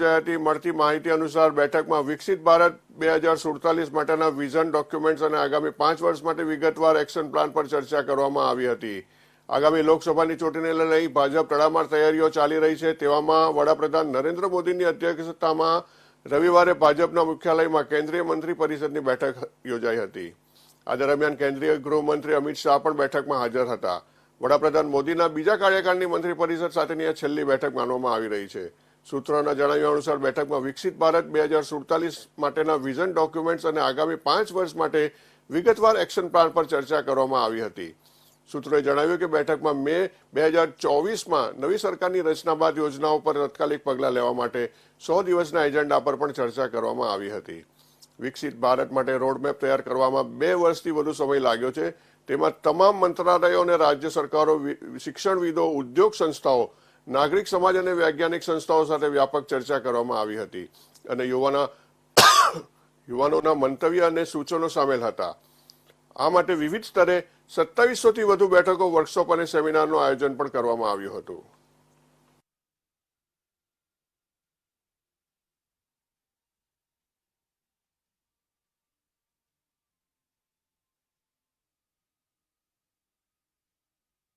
યોજાઈ મળતી માહિતી અનુસાર બેઠકમાં વિકસિત ભારત બે હજાર સુડતાલીસ માટેના વિઝન ડોક્યુમેન્ટ્સ અને આગામી પાંચ વર્ષ માટે વિગતવાર એક્શન પ્લાન પર ચર્ચા કરવામાં આવી હતી. આગામી લોકસભાની ચૂંટણીને લઈ ભાજપ તડામાર તૈયારીઓ ચાલી રહી છે. તેવામાં વડાપ્રધાન નરેન્દ્ર મોદીની અધ્યક્ષતામાં રવિવારે ભાજપના મુખ્યાલયમાં કેન્દ્રીય મંત્રી પરિષદની બેઠક યોજાઈ હતી. આ દરમિયાન કેન્દ્રીય ગૃહમંત્રી અમિત શાહ પણ બેઠકમાં હાજર હતા. વડાપ્રધાન મોદીના બીજા કાર્યકાળની મંત્રી પરિષદ સાથેની આ છેલ્લી બેઠક માનવામાં આવી રહી છે. સૂત્રોના જણાવ્યા અનુસાર બેઠકમાં વિકસિત ભારત બે હજાર સુડતાલીસ માટેના વિઝન ડોક્યુમેન્ટ્સ અને આગામી પાંચ વર્ષ માટે વિગતવાર એક્શન પ્લાન પર ચર્ચા કરવામાં આવી હતી. સૂત્રોએ જણાવ્યું કે બેઠકમાં મે બે હજાર ચોવીસમાં નવી સરકારની રચના બાદ યોજનાઓ પર તાત્કાલિક પગલાં લેવા માટે સો દિવસના એજન્ડા પર પણ ચર્ચા કરવામાં આવી હતી. વિકસિત ભારત માટે રોડમેપ તૈયાર કરવામાં બે વર્ષથી વધુ સમય લાગ્યો છે. તેમાં તમામ મંત્રાલયો અને રાજ્ય સરકારો શિક્ષણવિદો, ઉદ્યોગ સંસ્થાઓ નાગરિક સમાજ અને વૈજ્ઞાનિક સંસ્થાઓ સાથે વ્યાપક ચર્ચા કરવામાં આવી હતી અને યુવાના યુવાનોના મંતવ્ય અને સૂચનો સામેલ હતા. આ માટે વિવિધ સ્તરે સત્તાવીસોથી વધુ બેઠકો, વર્કશોપ અને સેમિનારનું આયોજન પણ કરવામાં આવ્યું હતું.